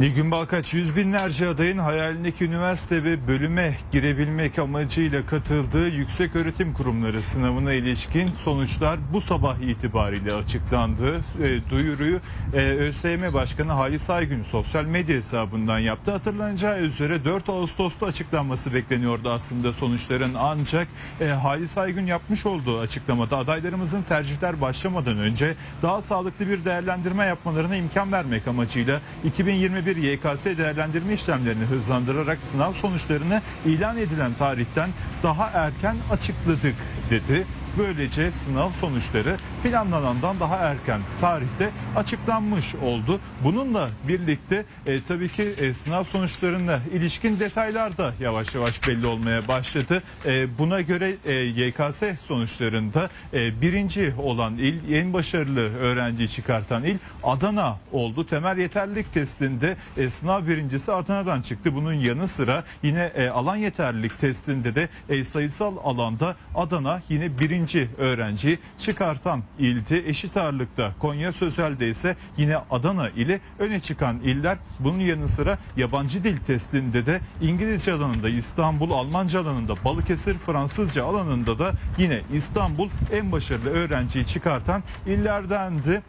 Nilgün Balkaç yüz binlerce adayın hayalindeki üniversite ve bölüme girebilmek amacıyla katıldığı yüksek öğretim kurumları sınavına ilişkin sonuçlar bu sabah itibariyle açıklandı. E, duyuruyu e, ÖSYM Başkanı Halis Aygün sosyal medya hesabından yaptı. Hatırlanacağı üzere 4 Ağustos'ta açıklanması bekleniyordu aslında sonuçların ancak e, Halis Aygün yapmış olduğu açıklamada adaylarımızın tercihler başlamadan önce daha sağlıklı bir değerlendirme yapmalarına imkan vermek amacıyla 2021 YKS değerlendirme işlemlerini hızlandırarak sınav sonuçlarını ilan edilen tarihten daha erken açıkladık dedi. Böylece sınav sonuçları planlanandan daha erken tarihte açıklanmış oldu. Bununla birlikte e, tabii ki e, sınav sonuçlarına ilişkin detaylar da yavaş yavaş belli olmaya başladı. E, buna göre e, YKS sonuçlarında e, birinci olan il, en başarılı öğrenci çıkartan il Adana oldu. Temel yeterlilik testinde e, sınav birincisi Adana'dan çıktı. Bunun yanı sıra yine e, alan yeterlilik testinde de e, sayısal alanda Adana yine birinci öğrenci çıkartan ildi. Eşit ağırlıkta Konya Sözel'de ise yine Adana ili öne çıkan iller. Bunun yanı sıra yabancı dil testinde de İngilizce alanında İstanbul, Almanca alanında Balıkesir, Fransızca alanında da yine İstanbul en başarılı öğrenciyi çıkartan illerdendi.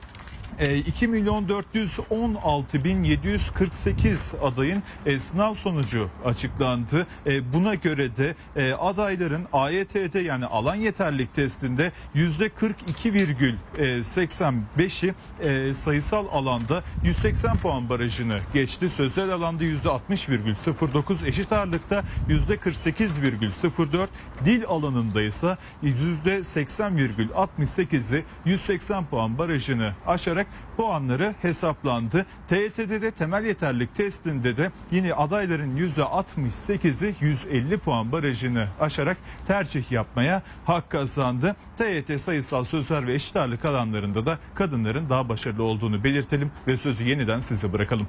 E, 2 milyon 416 bin 748 adayın e, sınav sonucu açıklandı. E, buna göre de e, adayların AYT'de yani alan yeterlilik testinde yüzde 42,85'i e, sayısal alanda 180 puan barajını geçti. Sözel alanda yüzde 60,09 eşit ağırlıkta yüzde 48,04 dil alanında ise yüzde 80,68'i 180 puan barajını aşarak puanları hesaplandı. TYT'de de temel yeterlilik testinde de yine adayların %68'i 150 puan barajını aşarak tercih yapmaya hak kazandı. TYT sayısal sözel ve eşit ağırlık alanlarında da kadınların daha başarılı olduğunu belirtelim ve sözü yeniden size bırakalım.